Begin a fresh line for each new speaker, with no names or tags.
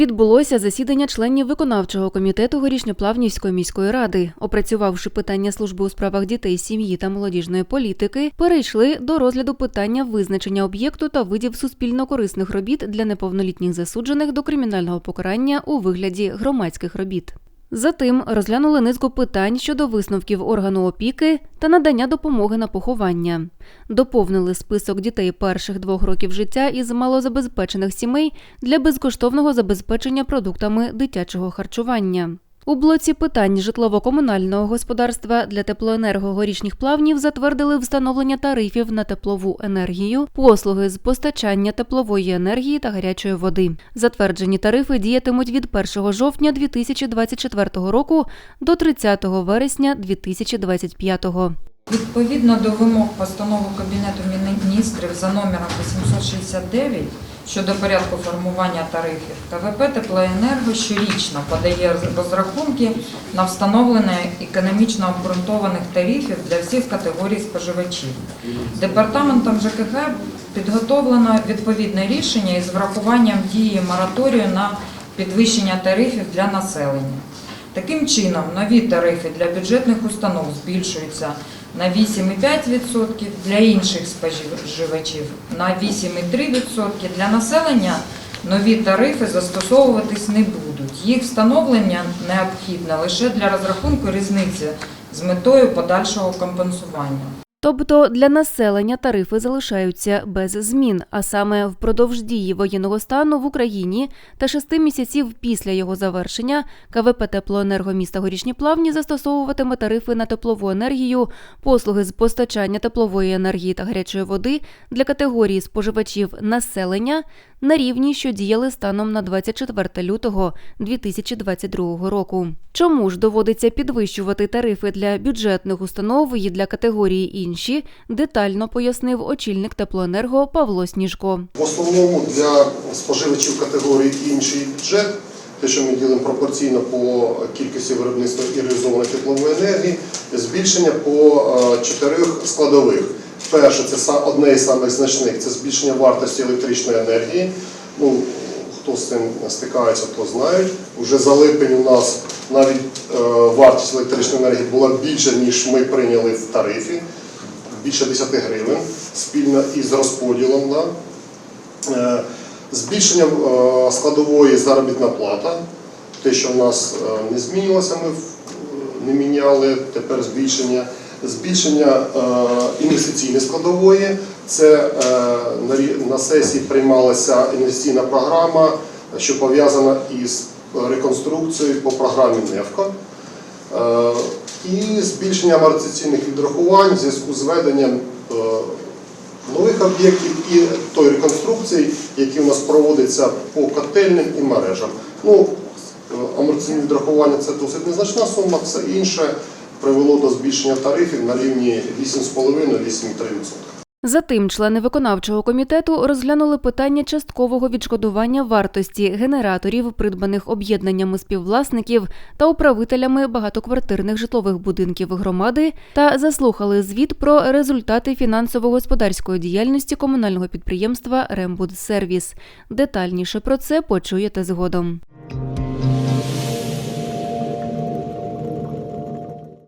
Відбулося засідання членів виконавчого комітету Горішньоплавнівської міської ради. Опрацювавши питання служби у справах дітей, сім'ї та молодіжної політики, перейшли до розгляду питання визначення об'єкту та видів суспільно-корисних робіт для неповнолітніх засуджених до кримінального покарання у вигляді громадських робіт. Затим розглянули низку питань щодо висновків органу опіки та надання допомоги на поховання. Доповнили список дітей перших двох років життя із малозабезпечених сімей для безкоштовного забезпечення продуктами дитячого харчування. У блоці питань житлово-комунального господарства для теплоенерго плавнів затвердили встановлення тарифів на теплову енергію, послуги з постачання теплової енергії та гарячої води. Затверджені тарифи діятимуть від 1 жовтня 2024 року до 30 вересня 2025
Відповідно до вимог постанови Кабінету міністрів за номером 869 щодо порядку формування тарифів, КВП «Теплоенерго» щорічно подає розрахунки на встановлення економічно обґрунтованих тарифів для всіх категорій споживачів. Департаментом ЖКГ підготовлено відповідне рішення із врахуванням дії мораторію на підвищення тарифів для населення. Таким чином, нові тарифи для бюджетних установ збільшуються на 8,5%, для інших споживачів на 8,3%. Для населення нові тарифи застосовуватись не будуть. Їх встановлення необхідне лише для розрахунку різниці з метою подальшого компенсування.
Тобто для населення тарифи залишаються без змін, а саме впродовж дії воєнного стану в Україні та шести місяців після його завершення КВП «Теплоенерго» міста Горішні Плавні застосовуватиме тарифи на теплову енергію, послуги з постачання теплової енергії та гарячої води для категорії споживачів населення на рівні, що діяли станом на 24 лютого 2022 року. Чому ж доводиться підвищувати тарифи для бюджетних установ і для категорії інші, детально пояснив очільник теплоенерго Павло Сніжко.
В основному для споживачів категорії інший бюджет, те, що ми ділимо пропорційно по кількості виробництва і реалізованої теплової енергії, збільшення по е, чотирьох складових. Перше, це одне із самих значних це збільшення вартості електричної енергії. Ну, хто з цим стикається, то знають. Уже за липень у нас навіть е, вартість електричної енергії була більше, ніж ми прийняли в тарифі, більше 10 гривень спільно із розподілом. Да? Е, Збільшення е, складової заробітна плата, те, що в нас е, не змінилося, ми не міняли, тепер збільшення. Збільшення е, інвестиційної складової. Це е, на сесії приймалася інвестиційна програма, що пов'язана із реконструкцією по програмі НЕФКО. Е, І збільшення амортизаційних відрахувань в зв'язку з введенням е, нових об'єктів і той реконструкції, які у нас проводяться по котельним і мережам. Ну, амортизаційні відрахування це досить незначна сума, все інше привело до збільшення тарифів на рівні 8,5-8,3%.
Затим члени виконавчого комітету розглянули питання часткового відшкодування вартості генераторів, придбаних об'єднаннями співвласників та управителями багатоквартирних житлових будинків громади, та заслухали звіт про результати фінансово-господарської діяльності комунального підприємства Рембудсервіс. Детальніше про це почуєте згодом.